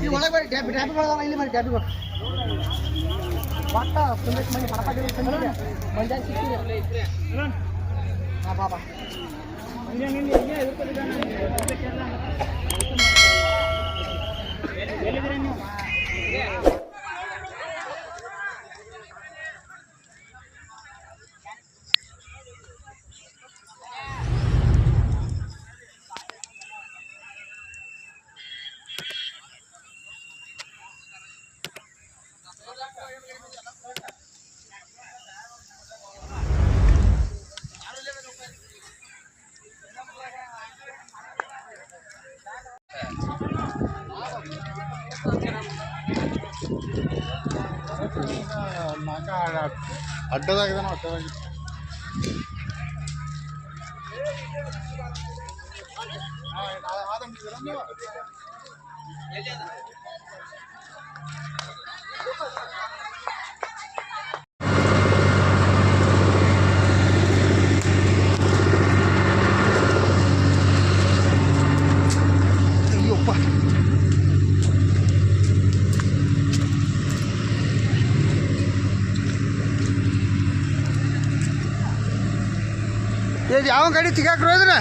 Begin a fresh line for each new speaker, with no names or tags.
ನೀವು ಒಳಗೆ ಬರ್ರಿ ಡ್ಯಾಬಿ ಡ್ಯಾಬಿಗಳು ಇಲ್ಲಿ ಬರ್ರಿ ಡ್ಯಾಬಿಗಳು ಒಟ್ಟ ಸುಂದರ ಮನೆ ಪಟಪಟ ಮಂಜಾನ್ ಸಿಕ್ಕಿರಿ ಹಾಂ ಬಾಬಾ
ಅಡ್ಡದಾಗಿದೆ ಅಡ್ಡದಾಗಿ
ಅಯ್ಯಪ್ಪ ಇದು ಯಾವ ಗಾಡಿ ತೆಗಿಯಾಕ್ರು ಇದ್ರ